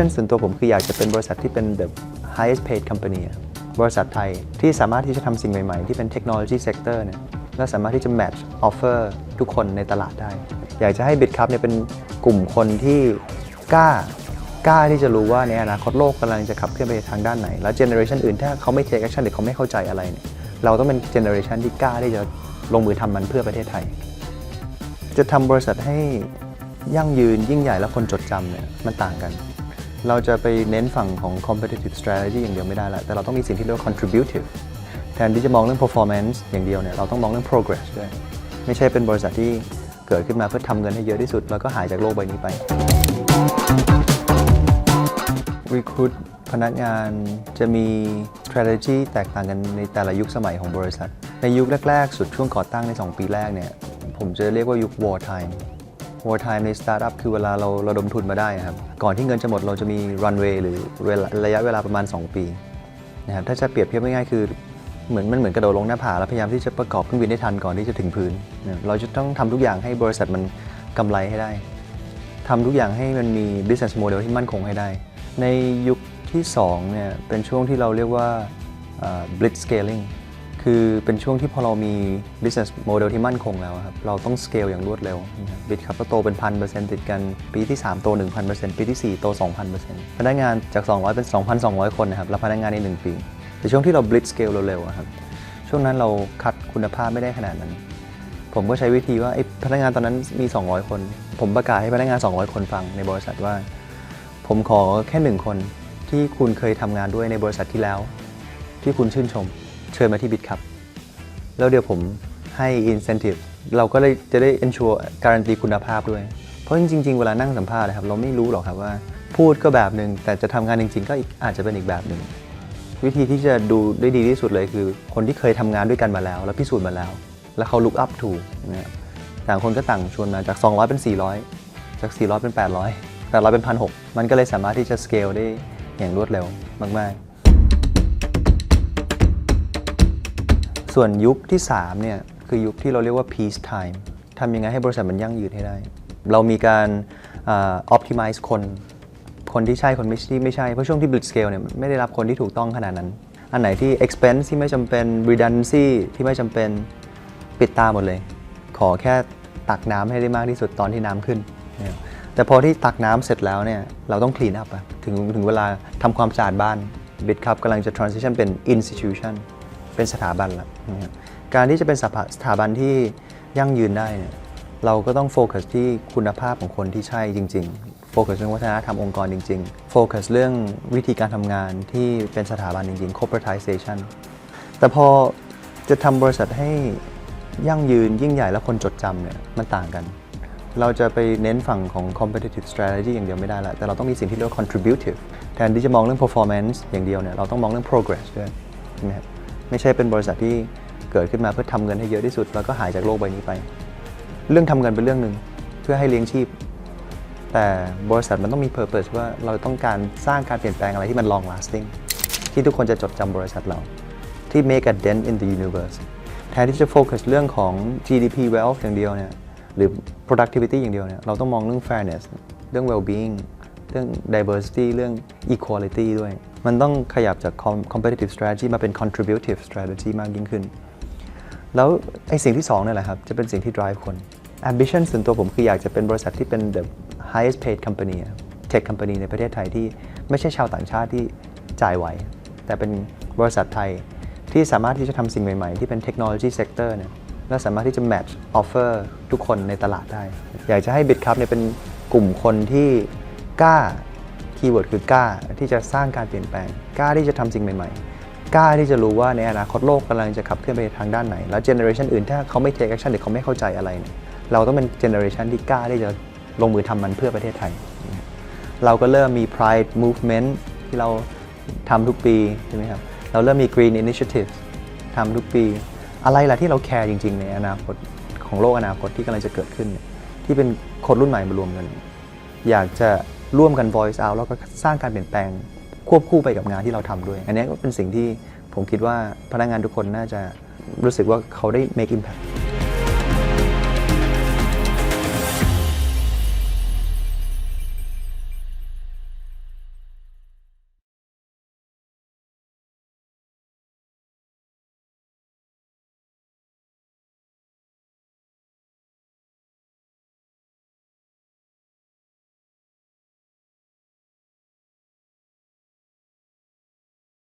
ambition ส่วนตัวผมคืออยากจะเป็นบริษัทที่เป็น the highest paid company บริษัทไทยที่สามารถที่จะทำสิ่งใหม่ ๆ ที่เป็น technology sector เนี่ยและสามารถที่จะ match offer ทุกคนในตลาดได้ อยากจะให้ BitCup เนี่ยเป็นกลุ่มคนที่กล้ากล้าที่จะรู้ว่าในอนาคตโลกกำลังจะขับเคลื่อนไปทางด้านไหน แล้วเจเนอเรชันอื่นถ้าเขาไม่ take action หรือเขาไม่เข้าใจอะไรเนี่ยเราต้องเป็นเจเนอเรชันที่กล้าที่จะลงมือทำมันเพื่อประเทศไทย จะทำบริษัทให้ยั่งยืนยิ่งใหญ่และคนจดจำเนี่ยมันต่างกัน เราจะไปเน้นฝั่งของ competitive strategy อย่างเดียวไม่ได้ละแต่เราต้องมีสิ่งที่เรียกว่า contributive แทนที่จะมองเรื่อง performance อย่างเดียวเนี่ยเราต้องมองเรื่อง progress ด้วย ไม่ใช่เป็นบริษัทที่เกิดขึ้นมาเพื่อทำเงินให้เยอะที่สุด แล้วก็หายจากโลกใบนี้ไป recruit พนักงานจะมี strategy แตกต่างกันในแต่ละยุคสมัยของบริษัท ในยุคแรก ๆ สุดช่วงก่อตั้งใน 2 ปีแรกเนี่ยผมจะเรียกว่ายุค war time war time ใน startup คือเวลาเราระดมทุนมาได้ครับ ก่อนที่เงินจะหมดเราจะมี runway หรือระยะเวลาประมาณ 2 ปีนะครับถ้าจะเปรียบเทียบง่ายๆคือเหมือนมันเหมือนกระโดดลงหน้าผาแล้วพยายามที่จะประกอบเครื่องบินได้ทันก่อนที่จะถึงพื้นนะเราจะต้องทำทุกอย่างให้บริษัทมันกำไรให้ได้ทำทุกอย่างให้มันมี business model ที่มั่นคงให้ได้ ในยุคที่2เนี่ยเป็นช่วงที่เราเรียกว่าเอ่อ blitz scaling คือเป็นช่วงที่พอเรามี business model ที่มั่นคงแล้วครับ เราต้อง scale อย่างรวดเร็วบิตครับก็โตเป็นพันเปอร์เซ็นต์ติดกันปีที่ 3 โต 1,000%ปีที่ 4 โต 2,000%พนักงานจาก 200 เป็น 2,200 คนนะครับแล้วพนักงานใน 1 ปี แต่ช่วงที่เรา blitz scale เร็วๆครับช่วงนั้นเราคัดคุณภาพไม่ได้ขนาดนั้น ผมก็ใช้วิธีว่าไอ้พนักงานตอนนั้นมี 200 คน ผมประกาศให้พนักงาน 200 คนฟังในบริษัทว่า ผมขอแค่หนึ่งคนที่คุณเคยทำงานด้วยในบริษัทที่แล้ว ที่คุณชื่นชม เชิญมาที่บิตครับ แล้วเดี๋ยวผมให้ incentive เราก็เลยจะได้ ensure การันตีคุณภาพด้วย เพราะจริงๆ เวลานั่งสัมภาษณ์นะครับ เราไม่รู้หรอกครับว่า พูดก็แบบหนึ่งแต่จะทำงานจริง ๆ ก็อาจจะเป็นอีกแบบหนึ่งวิธีที่จะดูได้ดีที่สุดเลยคือ คนที่เคยทำงานด้วยกันมาแล้ว แล้วพิสูจน์มาแล้ว แล้วเขา look up to นะครับต่างคนก็ต่างชวนมาจาก 200 เป็น 400 จาก 400 เป็น 800 800 เป็น 1,600 มันก็เลยสามารถที่จะ scale ได้อย่างรวดเร็วมาก ๆ ส่วนยุคที่3เนี่ยคือยุคที่เราเรียกว่า peace time ทำยังไงให้บริษัทมันยั่งยืนให้ได้ เรามีการ optimize คน คนที่ใช่คนไม่ที่ไม่ใช่ เพราะช่วงที่ blitz scale เนี่ยไม่ได้รับคนที่ถูกต้องขนาดนั้น อันไหนที่ expense ที่ไม่จำเป็น redundancy ที่ไม่จำเป็นปิดตาหมดเลย ขอแค่ตักน้ำให้ได้มากที่สุดตอนที่น้ำขึ้น แต่พอที่ตักน้ำเสร็จแล้วเนี่ยเราต้อง clean up ถึงถึงเวลาทำความสะอาดบ้าน บิตครับกำลังจะ transition เป็น institution เป็นสถาบันละนะครับการที่จะเป็นสถาสถาบันที่ยั่งยืนได้เนี่ยเราก็ต้องโฟกัสที่คุณภาพของคนที่ใช่จริง ๆ โฟกัสเรื่องวัฒนธรรมองค์กรจริง ๆ โฟกัสเรื่องวิธีการทำงานที่เป็นสถาบันจริงๆ corporatization แต่พอจะทำบริษัทให้ยั่งยืนยิ่งใหญ่และคนจดจำเนี่ยมันต่างกัน เราจะไปเน้นฝั่งของ competitive strategy อย่างเดียวไม่ได้ละแต่เราต้องมีสิ่งที่เรียกว่า contributive แทนที่จะมองเรื่อง performance อย่างเดียวเนี่ยเราต้องมองเรื่อง progress ด้วยใช่ไหมครับ ไม่ใช่เป็นบริษัทที่เกิดขึ้นมาเพื่อทำเงินให้เยอะที่สุด แล้วก็หายจากโลกใบนี้ไป เรื่องทำเงินเป็นเรื่องหนึ่งเพื่อให้เลี้ยงชีพ แต่บริษัทมันต้องมี purpose ว่าเราต้องการสร้างการเปลี่ยนแปลงอะไรที่มัน long lasting ที่ทุกคนจะจดจำบริษัทเรา ที่ make a dent in the universe แทนที่จะโฟกัสเรื่องของ GDP wealth อย่างเดียวเนี่ยหรือ productivity อย่างเดียวเนี่ยเราต้องมองเรื่อง fairness เรื่อง well-being เรื่อง diversity เรื่อง equality ด้วย มันต้องขยับจาก competitive strategy มาเป็น contributive strategy มากยิ่งขึ้น แล้วไอ้สิ่งที่สองเนี่ยแหละครับ จะเป็นสิ่งที่ drive คน ambition ส่วนตัวผมคืออยากจะเป็นบริษัทที่เป็น the highest paid company อะ tech company ในประเทศไทยที่ไม่ใช่ชาวต่างชาติที่จ่ายไหว แต่เป็นบริษัทไทยที่สามารถที่จะทำสิ่งใหม่ๆ ที่เป็น technology sector เนี่ยและสามารถที่จะ match offer ทุกคนในตลาดได้ อยากจะให้ BitCup เนี่ยเป็นกลุ่มคนที่กล้า คีย์เวิร์ดคือกล้าที่จะสร้างการเปลี่ยนแปลง กล้าที่จะทำสิ่งใหม่ๆ กล้าที่จะรู้ว่าในอนาคตโลกกำลังจะขับเคลื่อนไปทางด้านไหน แล้วเจเนอเรชันอื่นถ้าเขาไม่ take action หรือเขาไม่เข้าใจอะไรเนี่ยเราต้องเป็นเจเนอเรชันที่กล้าที่จะลงมือทำมันเพื่อประเทศไทย เราก็เริ่มมี pride movement ที่เราทำทุกปีใช่ไหมครับเราเริ่มมี green initiative ทำทุกปี อะไรล่ะที่เราแคร์จริง ๆ ในอนาคตของโลกอนาคตที่กำลังจะเกิดขึ้น ที่เป็นคนรุ่นใหม่มารวมกัน อยากจะ ร่วมกัน voice out แล้วก็สร้างการเปลี่ยนแปลงควบคู่ไปกับงานที่เราทำด้วย อันนี้ก็เป็นสิ่งที่ผมคิดว่าพนักงานทุกคนน่าจะรู้สึกว่าเขาได้ make impact